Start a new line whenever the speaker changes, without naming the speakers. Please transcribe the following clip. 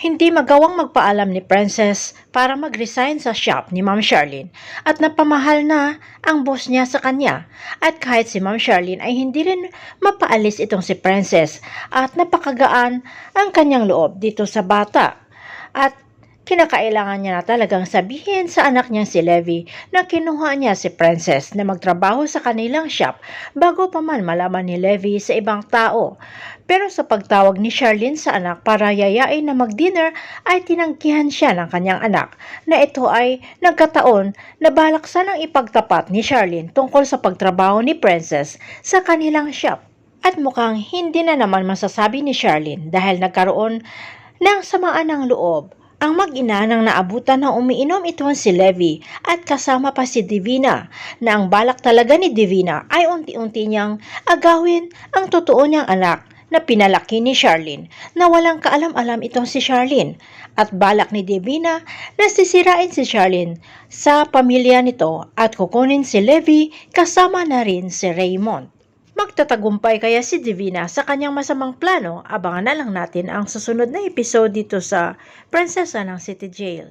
Hindi magawang magpaalam ni Princess para mag-resign sa shop ni Ma'am Charlene at napamahal na ang boss niya sa kanya. At kahit si Ma'am Charlene ay hindi rin mapaalis itong si Princess at napakagaan ang kanyang loob dito sa bata. At kinakailangan niya na talagang sabihin sa anak niyang si Levi na kinuha niya si Princess na magtrabaho sa kanilang shop bago pa man malaman ni Levi sa ibang tao. Pero sa pagtawag ni Charlene sa anak para yayain na mag-dinner ay tinanggihan siya ng kanyang anak na ito ay nagkataon na balak sanang ipagtapat ni Charlene tungkol sa pagtrabaho ni Princess sa kanilang shop. At mukhang hindi na naman masasabi ni Charlene dahil nagkaroon ng samaan ng loob ang mag-ina nang naabutan na umiinom itong si Levi at kasama pa si Divina na ang balak talaga ni Divina ay unti-unti niyang agawin ang totoo niyang anak na pinalaki ni Charlene na walang kaalam-alam itong si Charlene at balak ni Divina na sisirain si Charlene sa pamilya nito at kukunin si Levi kasama na rin si Raymond. Magtatagumpay kaya si Divina sa kanyang masamang plano? Abangan na lang natin ang susunod na episode dito sa Prinsesa ng City Jail.